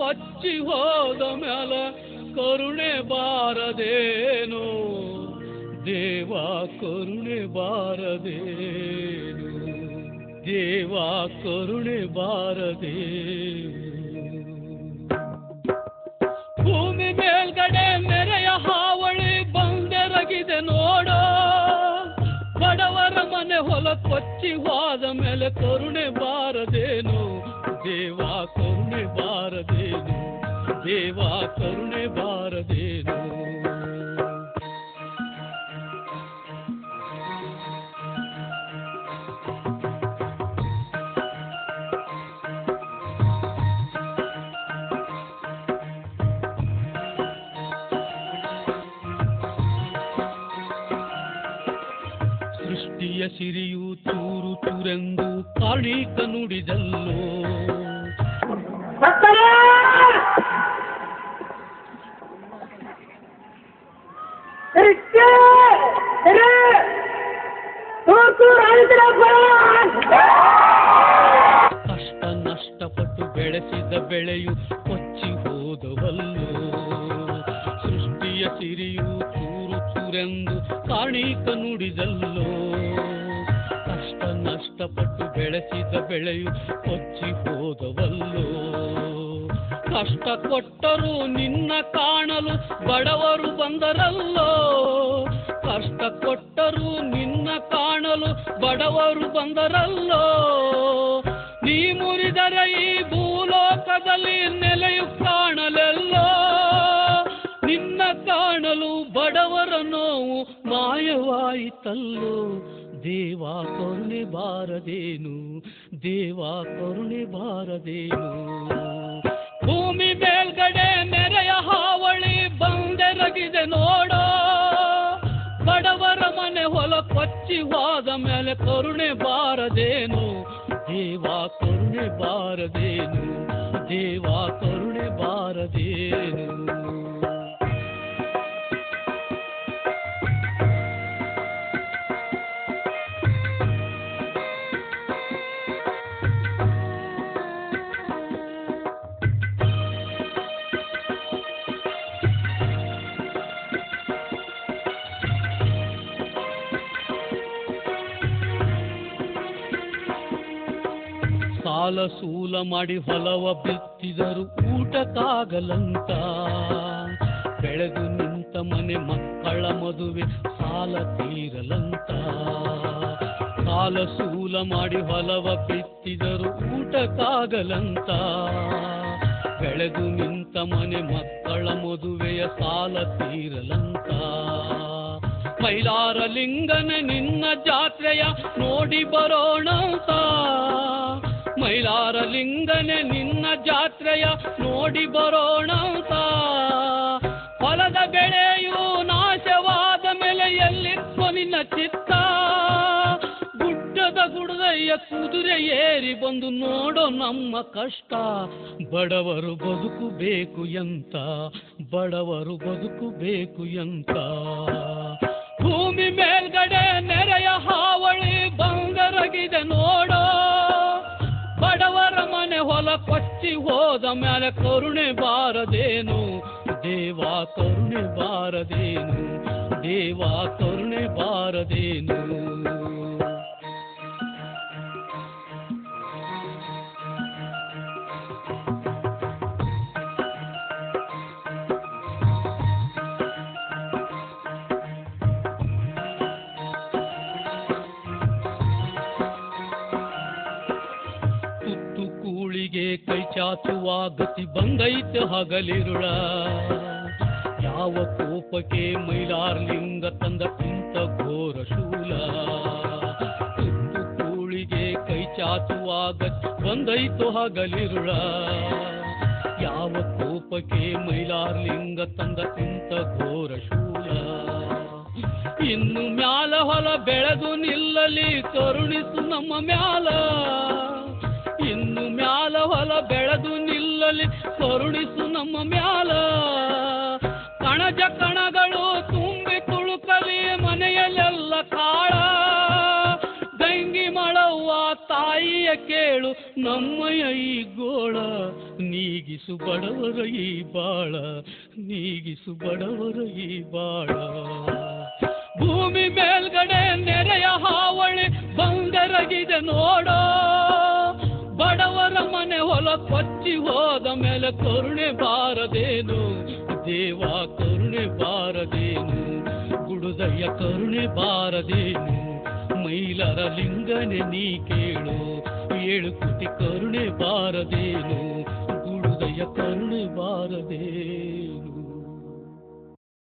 ಕೊಚ್ಚಿ ಹೋದ ಮೇಲೆ ಕರುಣೆ ಬಾರದೇನು? ದೇವ ಕರುಣೆ ಬಾರದೇನು? ದೇವ ಕರುಣೆ ಬಾರದೇನು? ಕೊಚ್ಚಿ ಹೋದ ಮೇಲೆ ಕರುಣೆ ಬಾರದೇನು? ದೇವಾ ಕರುಣೆ ಬಾರದೇನು? ದೇವಾ ಕರುಣೆ ಬಾರದೇನು? ಸೃಷ್ಟಿಯ ಸಿರಿಯು ಚೂರು ಚೂರೆಂದು ಕಾಣಿಕ ನುಡಿದಲ್ಲೋ ಕಷ್ಟ ನಷ್ಟಪಟ್ಟು ಬೆಳೆಸಿದ ಬೆಳೆಯು ಕೊಚ್ಚಿ ಹೋದವಲ್ಲೋ. ಸೃಷ್ಟಿಯ ಸಿರಿಯು ಚೂರು ಚೂರೆಂದು ಕಾಣಿಕ ನುಡಿದಲ್ಲೋ ನಷ್ಟಪಟ್ಟು ಬೆಳೆಸಿದ ಬೆಳೆಯು ಕೊಚ್ಚಿ ಹೋದವಲ್ಲೋ. ಕಷ್ಟ ಕೊಟ್ಟರು ನಿನ್ನ ಕಾಣಲು ಬಡವರು ಬಂದರಲ್ಲೋ. ಕಷ್ಟ ಕೊಟ್ಟರು ನಿನ್ನ ಕಾಣಲು ಬಡವರು ಬಂದರಲ್ಲೋ. ನೀ ಮುರಿದರೆ ಈ ಭೂಲೋಕದಲ್ಲಿ ನೆಲೆಯು ಕಾಣಲೆಲ್ಲೋ. ನಿನ್ನ ಕಾಣಲು ಬಡವರ ನೋವು ಮಾಯವಾಯಿತಲ್ಲೋ. ದೇವ ಕರುಣೆ ಬಾರದೇನು? ದೇವಾ ಕರುಣೆ ಬಾರದೇನು? ಭೂಮಿ ಮೇಲ್ಗಡೆ ನೆರೆಯ ಹಾವಳಿ ಬಂದೆರಗಿದೆ ನೋಡೋ. ಬಡವರ ಮನೆ ಹೊಲ ಕೊಚ್ಚಿ ಹೋದ ಮೇಲೆ ಕರುಣೆ ಬಾರದೇನು? ದೇವಾ ಕರುಣೆ ಬಾರದೇನು? ದೇವಾ ಕರುಣೆ ಬಾರದೇನು? ಸಾಲ ಸೂಲ ಮಾಡಿ ಹೊಲವ ಬಿತ್ತಿದರು ಊಟಕ್ಕಾಗಲಂತ. ಬೆಳೆದು ನಿಂತ ಮನೆ ಮಕ್ಕಳ ಮದುವೆ ಸಾಲ ತೀರಲಂತ. ಸಾಲ ಸೂಲ ಮಾಡಿ ಹೊಲವ ಬಿತ್ತಿದರು ಊಟಕ್ಕಾಗಲಂತ. ಬೆಳೆದು ನಿಂತ ಮನೆ ಮಕ್ಕಳ ಮದುವೆಯ ಸಾಲ ತೀರಲಂತ. ಮೈಲಾರ ಲಿಂಗನೆ ನಿನ್ನ ಜಾತ್ರೆಯ ನೋಡಿ ಬರೋಣಂತ. ಮೈಲಾರ ಲಿಂಗನೆ ನಿನ್ನ ಜಾತ್ರೆಯ ನೋಡಿ ಬರೋಣ ಹೊಲದ ಬೆಳೆಯು ನಾಶವಾದ ಮೇಲೆ ಎಲ್ಲಿತ್ತು ನಿನ್ನ ಚಿತ್ತ. ಗುಡ್ಡದ ಗುಡದಯ್ಯ ಕುದುರೆ ಏರಿ ಬಂದು ನೋಡೋ ನಮ್ಮ ಕಷ್ಟ. ಬಡವರು ಬದುಕು ಬೇಕು ಎಂತ? ಬಡವರು ಬದುಕು ಬೇಕು ಎಂತ? ಭೂಮಿ ಮೇಲ್ಗಡೆ ನೆರೆಯ ಹಾವಳಿ ಬಂಗರಗಿದೆ ನೋಡೋ ಹೊಲ ಕೊಚ್ಚಿ ಹೋದ ಮೇಲೆ ಕರುಣೆ ಬಾರದೇನು? ದೇವ ಕರುಣೆ ಬಾರದೇನು? ದೇವ ಕರುಣೆ ಬಾರದೇನು? ಚಾಚುವ ಗತಿ ಬಂದೈತೆ ಹಗಲಿರುಳ. ಯಾವ ಕೋಪಕ್ಕೆ ಮೈಲಾರ್ಲಿಂಗ ತಂದ ಕುಂತ ಘೋರ ಶೂಲ ತುತ್ತು ಕೂಳಿಗೆ ಕೈ ಚಾಚುವ ಗತಿ ಬಂದೈತು ಹಗಲಿರುಳ. ಯಾವ ಕೋಪಕ್ಕೆ ಮೈಲಾರ್ಲಿಂಗ ತಂದ ಕುಂತ ಘೋರ ಶೂಲ ಇನ್ನು ಮ್ಯಾಲ ಹೊಲ ಬೆಳೆದು ನಿಲ್ಲಲಿ, ಕರುಣಿಸು ನಮ್ಮ ಮ್ಯಾಲ. ನಿಲ್ಲಲಿ ಕರುಣಿಸು ನಮ್ಮ ಮ್ಯಾಲ. ಕಣಜ ಕಣಗಳು ತುಂಬಿ ತುಳುಕಲಿ ಮನೆಯಲ್ಲೆಲ್ಲ ಕಾಳ. ಗಂಗಿ ಮಳವ್ವ ತಾಯಿಯ ಕೇಳು ನಮ್ಮಯ ಈ ಗೋಳ. ನೀಗಿಸು ಬಡವರ ಈ ಬಾಳ, ನೀಗಿಸು ಬಡವರ ಈ ಬಾಳ. ಭೂಮಿ ಮೇಲ್ಗಡೆ ನೆರೆಯ ಹಾವಳಿ ಬಂದರಗಿದೆ ನೋಡೋ. ಕೊಚ್ಚಿ ಹೋದ ಮೇಲೆ ಕರುಣೆ ಬಾರದೇನು? ದೇವ ಕರುಣೆ ಬಾರದೇನು? ಗುಡುದಯ್ಯ ಕರುಣೆ ಬಾರದೇನು? ಮೈಲರ ಲಿಂಗನೆ ನೀ ಕೇಳು, ಏಳು ಕುಟಿ ಕರುಣೆ ಬಾರದೇನು? ಗುಡುದಯ್ಯ ಕರುಣೆ ಬಾರದೇನು?